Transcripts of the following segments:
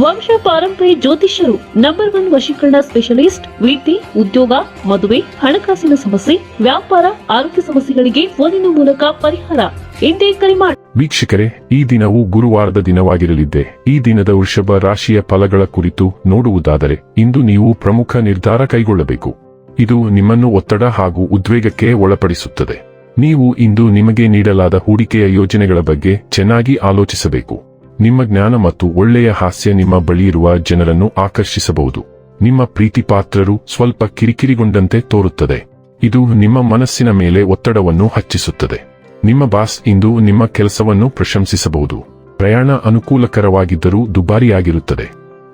ವಂಶ ಪಾರಂಪರ್ಯ ಜ್ಯೋತಿಷ್ಯರು ನಂಬರ್ ಒನ್ ವಶೀಕರಣ ಸ್ಪೆಷಲಿಸ್ಟ್ ವೃತ್ತಿ ಉದ್ಯೋಗ, ಮದುವೆ, ಹಣಕಾಸಿನ ಸಮಸ್ಯೆ, ವ್ಯಾಪಾರ, ಆರೋಗ್ಯ ಸಮಸ್ಯೆಗಳಿಗೆ ಫೋನಿನ ಮೂಲಕ ಪರಿಹಾರ. ಎಂದೇ ಕರೆ ಮಾಡಿ ವೀಕ್ಷಕರೇ, ಈ ದಿನವು ಗುರುವಾರದ ದಿನವಾಗಿರಲಿದೆ ಈ ದಿನದ ವೃಷಭ ರಾಶಿಯ ಫಲಗಳ ಕುರಿತು ನೋಡುವುದಾದರೆ, ಇಂದು ನೀವು ಪ್ರಮುಖ ನಿರ್ಧಾರ ಕೈಗೊಳ್ಳಬೇಕು. ಇದು ನಿಮ್ಮನ್ನು ಒತ್ತಡ ಹಾಗೂ ಉದ್ವೇಗಕ್ಕೆ ಒಳಪಡಿಸುತ್ತದೆ. ನೀವು ಇಂದು ನಿಮಗೆ ನೀಡಲಾದ ಹೂಡಿಕೆಯ ಯೋಜನೆಗಳ ಬಗ್ಗೆ ಚೆನ್ನಾಗಿ ಆಲೋಚಿಸಬೇಕು. ನಿಮ್ಮ ಜ್ಞಾನ ಮತ್ತು ಒಳ್ಳೆಯ ಹಾಸ್ಯ ನಿಮ್ಮ ಬಳಿ ಇರುವ ಜನರನ್ನು ಆಕರ್ಷಿಸಬಹುದು. ನಿಮ್ಮ ಪ್ರೀತಿಪಾತ್ರರು ಸ್ವಲ್ಪ ಕಿರಿಕಿರಿಗೊಂಡಂತೆ ತೋರುತ್ತದೆ. ಇದು ನಿಮ್ಮ ಮನಸ್ಸಿನ ಮೇಲೆ ಒತ್ತಡವನ್ನು ಹಚ್ಚಿಸುತ್ತದೆ. ನಿಮ್ಮ ಬಾಸ್ ಇಂದು ನಿಮ್ಮ ಕೆಲಸವನ್ನು ಪ್ರಶಂಸಿಸಬಹುದು. ಪ್ರಯಾಣ ಅನುಕೂಲಕರವಾಗಿದ್ದರೂ ದುಬಾರಿಯಾಗಿರುತ್ತದೆ.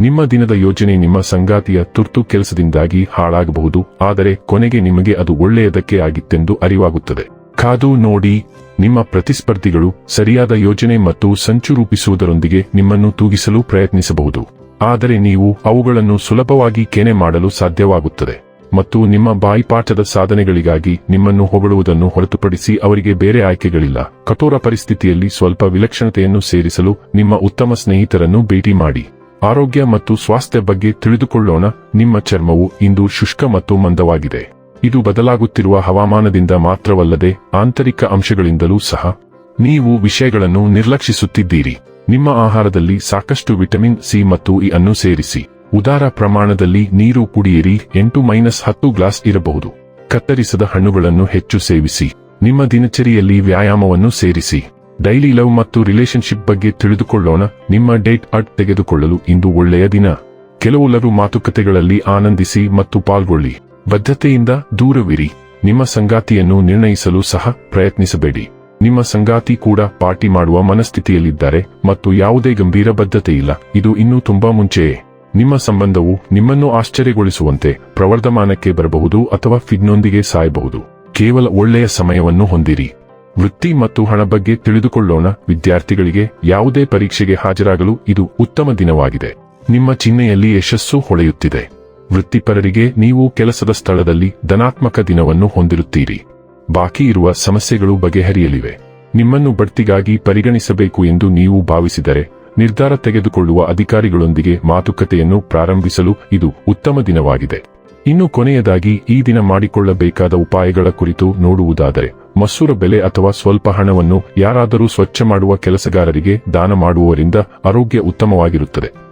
ನಿಮ್ಮ ದಿನದ ಯೋಜನೆ ನಿಮ್ಮ ಸಂಗಾತಿಯ ತುರ್ತು ಕೆಲಸದಿಂದಾಗಿ ಹಾಳಾಗಬಹುದು, ಆದರೆ ಕೊನೆಗೆ ನಿಮಗೆ ಅದು ಒಳ್ಳೆಯದಕ್ಕೆ ಆಗಿತ್ತೆಂದು ಅರಿವಾಗುತ್ತದೆ. ಕಾದು ನೋಡಿ, ನಿಮ್ಮ ಪ್ರತಿಸ್ಪರ್ಧಿಗಳು ಸರಿಯಾದ ಯೋಜನೆ ಮತ್ತು ಸಂಚು ರೂಪಿಸುವುದರೊಂದಿಗೆ ನಿಮ್ಮನ್ನು ತೂಗಿಸಲು ಪ್ರಯತ್ನಿಸಬಹುದು. ಆದರೆ ನೀವು ಅವುಗಳನ್ನು ಸುಲಭವಾಗಿ ಕೆನೆ ಮಾಡಲು ಸಾಧ್ಯವಾಗುತ್ತದೆ ಮತ್ತು ನಿಮ್ಮ ಬಾಯಿಪಾಠದ ಸಾಧನೆಗಳಿಗಾಗಿ ನಿಮ್ಮನ್ನು ಹೊಗಳುವುದನ್ನು ಹೊರತುಪಡಿಸಿ ಅವರಿಗೆ ಬೇರೆ ಆಯ್ಕೆಗಳಿಲ್ಲ. ಕಠೋರ ಪರಿಸ್ಥಿತಿಯಲ್ಲಿ ಸ್ವಲ್ಪ ವಿಲಕ್ಷಣತೆಯನ್ನು ಸೇರಿಸಲು ನಿಮ್ಮ ಉತ್ತಮ ಸ್ನೇಹಿತರನ್ನು ಭೇಟಿ ಮಾಡಿ. ಆರೋಗ್ಯ ಮತ್ತು ಸ್ವಾಸ್ಥ್ಯ ಬಗ್ಗೆ ತಿಳಿದುಕೊಳ್ಳೋಣ. ನಿಮ್ಮ ಚರ್ಮವು ಇಂದು ಶುಷ್ಕ ಮತ್ತು ಮಂದವಾಗಿದೆ. ಇದು ಬದಲಾಗುತ್ತಿರುವ ಹವಾಮಾನದಿಂದ ಮಾತ್ರವಲ್ಲದೆ ಆಂತರಿಕ ಅಂಶಗಳಿಂದಲೂ ಸಹ. ನೀವು ವಿಷಯಗಳನ್ನು ನಿರ್ಲಕ್ಷಿಸುತ್ತಿದ್ದೀರಿ. ನಿಮ್ಮ ಆಹಾರದಲ್ಲಿ ಸಾಕಷ್ಟು ವಿಟಮಿನ್ ಸಿ ಮತ್ತು ಇ ಅನ್ನು ಸೇರಿಸಿ. ಉದಾರ ಪ್ರಮಾಣದಲ್ಲಿ ನೀರು ಕುಡಿಯಿರಿ. ಎಂಟು ಮೈನಸ್ ಹತ್ತು ಗ್ಲಾಸ್ ಇರಬಹುದು. ಕತ್ತರಿಸದ ಹಣ್ಣುಗಳನ್ನು ಹೆಚ್ಚು ಸೇವಿಸಿ. ನಿಮ್ಮ ದಿನಚರಿಯಲ್ಲಿ ವ್ಯಾಯಾಮವನ್ನು ಸೇರಿಸಿ. ಡೈಲಿ ಲವ್ ಮತ್ತು ರಿಲೇಶನ್ಶಿಪ್ ಬಗ್ಗೆ ತಿಳಿದುಕೊಳ್ಳೋಣ. ನಿಮ್ಮ ಡೇಟ್ ಅಡ್ ತೆಗೆದುಕೊಳ್ಳಲು ಇಂದು ಒಳ್ಳೆಯ ದಿನ. ಕೆಲವುಲರು ಮಾತುಕತೆಗಳಲ್ಲಿ ಆನಂದಿಸಿ ಮತ್ತು ಪಾಲ್ಗೊಳ್ಳಿ. ಬದ್ಧತೆಯಿಂದ ದೂರವಿರಿ. ನಿಮ್ಮ ಸಂಗಾತಿಯನ್ನು ನಿರ್ಣಯಿಸಲು ಸಹ ಪ್ರಯತ್ನಿಸಬೇಡಿ. ನಿಮ್ಮ ಸಂಗಾತಿ ಕೂಡ ಪಾರ್ಟಿ ಮಾಡುವ ಮನಸ್ಥಿತಿಯಲ್ಲಿದ್ದಾರೆ ಮತ್ತು ಯಾವುದೇ ಗಂಭೀರ ಬದ್ಧತೆ ಇಲ್ಲ ಇದು ಇನ್ನೂ ತುಂಬಾ ಮುಂಚೆಯೇ. ನಿಮ್ಮ ಸಂಬಂಧವು ನಿಮ್ಮನ್ನು ಆಶ್ಚರ್ಯಗೊಳಿಸುವಂತೆ ಪ್ರವರ್ಧಮಾನಕ್ಕೆ ಬರಬಹುದು ಅಥವಾ ಫಿಡ್ನೊಂದಿಗೆ ಸಾಯಬಹುದು. ಕೇವಲ ಒಳ್ಳೆಯ ಸಮಯವನ್ನು ಹೊಂದಿರಿ. ವೃತ್ತಿ ಮತ್ತು ಹಣ ಬಗ್ಗೆ ತಿಳಿದುಕೊಳ್ಳೋಣ. ವಿದ್ಯಾರ್ಥಿಗಳಿಗೆ ಯಾವುದೇ ಪರೀಕ್ಷೆಗೆ ಹಾಜರಾಗಲು ಇದು ಉತ್ತಮ ದಿನವಾಗಿದೆ. ನಿಮ್ಮ ಚಿಹ್ನೆಯಲ್ಲಿ ಯಶಸ್ಸು ಹೊಳೆಯುತ್ತಿದೆ. ವೃತ್ತಿಪರರಿಗೆ ನೀವು ಕೆಲಸದ ಸ್ಥಳದಲ್ಲಿ ಧನಾತ್ಮಕ ದಿನವನ್ನು ಹೊಂದಿರುತ್ತೀರಿ. ಬಾಕಿ ಇರುವ ಸಮಸ್ಯೆಗಳು ಬಗೆಹರಿಯಲಿವೆ. ನಿಮ್ಮನ್ನು ಬಡ್ತಿಗಾಗಿ ಪರಿಗಣಿಸಬೇಕು ಎಂದು ನೀವು ಭಾವಿಸಿದರೆ, ನಿರ್ಧಾರ ತೆಗೆದುಕೊಳ್ಳುವ ಅಧಿಕಾರಿಗಳೊಂದಿಗೆ ಮಾತುಕತೆಯನ್ನು ಪ್ರಾರಂಭಿಸಲು ಇದು ಉತ್ತಮ ದಿನವಾಗಿದೆ. ಇನ್ನು ಕೊನೆಯದಾಗಿ, ಈ ದಿನ ಮಾಡಿಕೊಳ್ಳಬೇಕಾದ ಉಪಾಯಗಳ ಕುರಿತು ನೋಡುವುದಾದರೆ, ಮಸೂರ ಬೆಲೆ ಅಥವಾ ಸ್ವಲ್ಪ ಹಣವನ್ನು ಯಾರಾದರೂ ಸ್ವಚ್ಛ ಮಾಡುವ ಕೆಲಸಗಾರರಿಗೆ ದಾನ ಮಾಡುವವರಿಂದ ಆರೋಗ್ಯ ಉತ್ತಮವಾಗಿರುತ್ತದೆ.